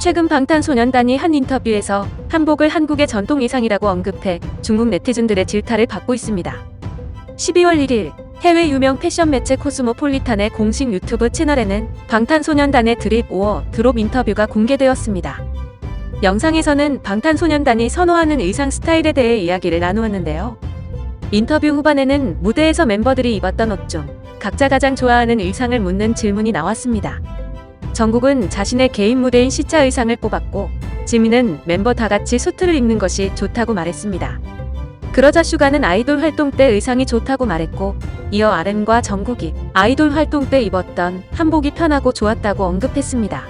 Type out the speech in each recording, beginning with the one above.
최근 방탄소년단이 한 인터뷰에서 한복을 한국의 전통 의상이라고 언급해 중국 네티즌들의 질타를 받고 있습니다. 12월 1일 해외 유명 패션 매체 코스모폴리탄의 공식 유튜브 채널에는 방탄소년단의 드립 오어 드롭 인터뷰가 공개되었습니다. 영상에서는 방탄소년단이 선호하는 의상 스타일에 대해 이야기를 나누었는데요. 인터뷰 후반에는 무대에서 멤버들이 입었던 옷 중 각자 가장 좋아하는 의상을 묻는 질문이 나왔습니다. 정국은 자신의 개인 무대인 시차 의상을 뽑았고 지민은 멤버 다 같이 수트를 입는 것이 좋다고 말했습니다. 그러자 슈가는 아이돌 활동 때 의상이 좋다고 말했고 이어 RM과 정국이 아이돌 활동 때 입었던 한복이 편하고 좋았다고 언급했습니다.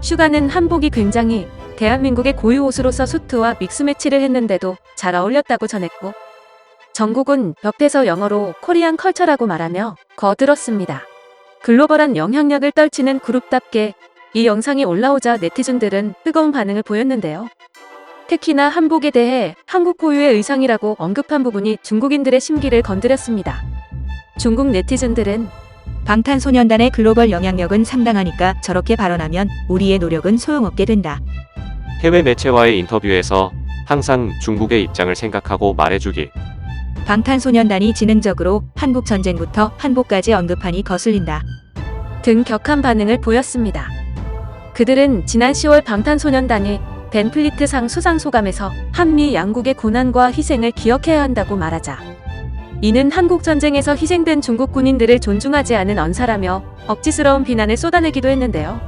슈가는 한복이 굉장히 대한민국의 고유 옷으로서 수트와 믹스매치를 했는데도 잘 어울렸다고 전했고 정국은 옆에서 영어로 코리안 컬처라고 말하며 거들었습니다. 글로벌한 영향력을 떨치는 그룹답게 이 영상이 올라오자 네티즌들은 뜨거운 반응을 보였는데요. 특히나 한복에 대해 한국 고유의 의상이라고 언급한 부분이 중국인들의 심기를 건드렸습니다. 중국 네티즌들은 방탄소년단의 글로벌 영향력은 상당하니까 저렇게 발언하면 우리의 노력은 소용없게 된다. 해외 매체와의 인터뷰에서 항상 중국의 입장을 생각하고 말해주기. 방탄소년단이 지능적으로 한국 전쟁부터 한복까지 언급하니 거슬린다. 등 격한 반응을 보였습니다. 그들은 지난 10월 방탄소년단이 벤플리트상 수상 소감에서 한미 양국의 고난과 희생을 기억해야 한다고 말하자 이는 한국 전쟁에서 희생된 중국 군인들을 존중하지 않은 언사라며 억지스러운 비난을 쏟아내기도 했는데요.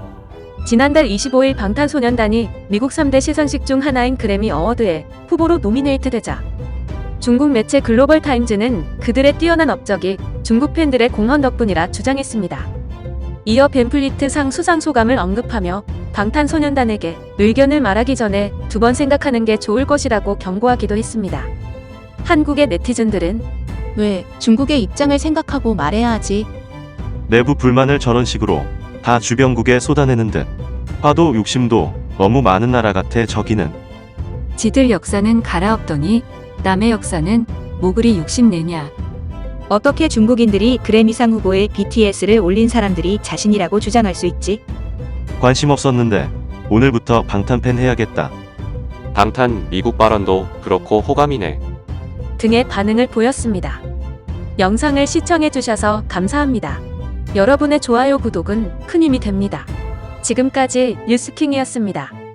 지난달 25일 방탄소년단이 미국 3대 시상식 중 하나인 그래미 어워드에 후보로 노미네이트 되자 중국 매체 글로벌 타임즈는 그들의 뛰어난 업적이 중국 팬들의 공헌 덕분이라 주장했습니다. 이어 벤플리트 상 수상 소감을 언급하며 방탄소년단에게 의견을 말하기 전에 두 번 생각하는 게 좋을 것이라고 경고하기도 했습니다. 한국의 네티즌들은 왜 중국의 입장을 생각하고 말해야 하지? 내부 불만을 저런 식으로 다 주변국에 쏟아내는 듯. 화도 욕심도 너무 많은 나라 같아 저기는. 지들 역사는 갈아엎더니 남의 역사는 모글이 욕심내냐. 어떻게 중국인들이 그래미상 후보에 BTS를 올린 사람들이 자신이라고 주장할 수 있지? 관심 없었는데 오늘부터 방탄 팬 해야겠다. 방탄 미국 발언도 그렇고 호감이네. 등의 반응을 보였습니다. 영상을 시청해주셔서 감사합니다. 여러분의 좋아요, 구독은 큰 힘이 됩니다. 지금까지 뉴스킹이었습니다.